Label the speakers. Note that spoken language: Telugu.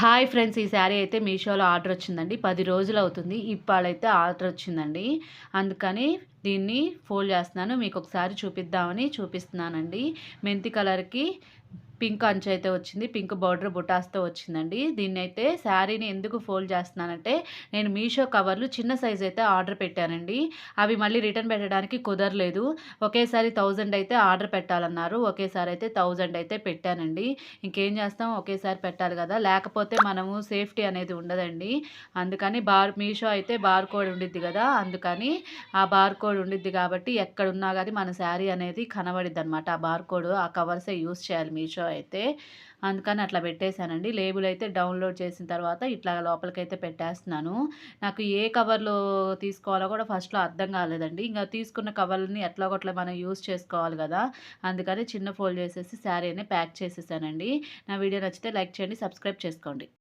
Speaker 1: హాయ్ ఫ్రెండ్స్ ఈ శారీ అయితే మీషోలో ఆర్డర్ వచ్చిందండి. పది రోజులు అవుతుంది. ఇప్పాడైతే ఆర్డర్ వచ్చిందండి. అందుకని దీన్ని ఫోల్డ్ చేస్తున్నాను. మీకు ఒకసారి చూపిద్దామని చూపిస్తున్నానండి. మెంతి కలర్కి పింక్ అంచు అయితే వచ్చింది. పింక్ బార్డర్ బుటాస్తో వచ్చిందండి. దీన్ని అయితే శారీని ఎందుకు ఫోల్డ్ చేస్తున్నానంటే నేను మీషో కవర్లు చిన్న సైజ్ అయితే ఆర్డర్ పెట్టానండి. అవి మళ్ళీ రిటర్న్ పెట్టడానికి కుదరలేదు. ఒకేసారి థౌజండ్ అయితే ఆర్డర్ పెట్టాలన్నారు. ఒకేసారి అయితే థౌజండ్ అయితే పెట్టానండి. ఇంకేం చేస్తాం? ఒకేసారి పెట్టాలి కదా. లేకపోతే మనము సేఫ్టీ అనేది ఉండదండి. అందుకని బార్ మీషో అయితే బార్ కోడ్ ఉండిద్ది కదా. అందుకని ఆ బార్ కోడ్ ఉండిద్ది కాబట్టి ఎక్కడున్నా కానీ మన శారీ అనేది కనబడిద్ది అనమాట ఆ బార్ కోడ్ ఆ కవర్సే యూస్ చేయాలి మీషో అయితే అందుకని అట్లా పెట్టేశానండి. లేబుల్ అయితే డౌన్లోడ్ చేసిన తర్వాత ఇట్లా లోపలికైతే పెట్టేస్తున్నాను. నాకు ఏ కవర్లో తీసుకోవాలో కూడా ఫస్ట్లో అర్థం కాలేదండి. ఇంకా తీసుకున్న కవర్లని ఎట్లాగొట్లా మనం యూస్ చేసుకోవాలి కదా అందుకని చిన్న ఫోల్డ్ చేసేసి శారీని ప్యాక్ చేసేసానండి. నా వీడియో నచ్చితే లైక్ చేయండి సబ్స్క్రైబ్ చేసుకోండి.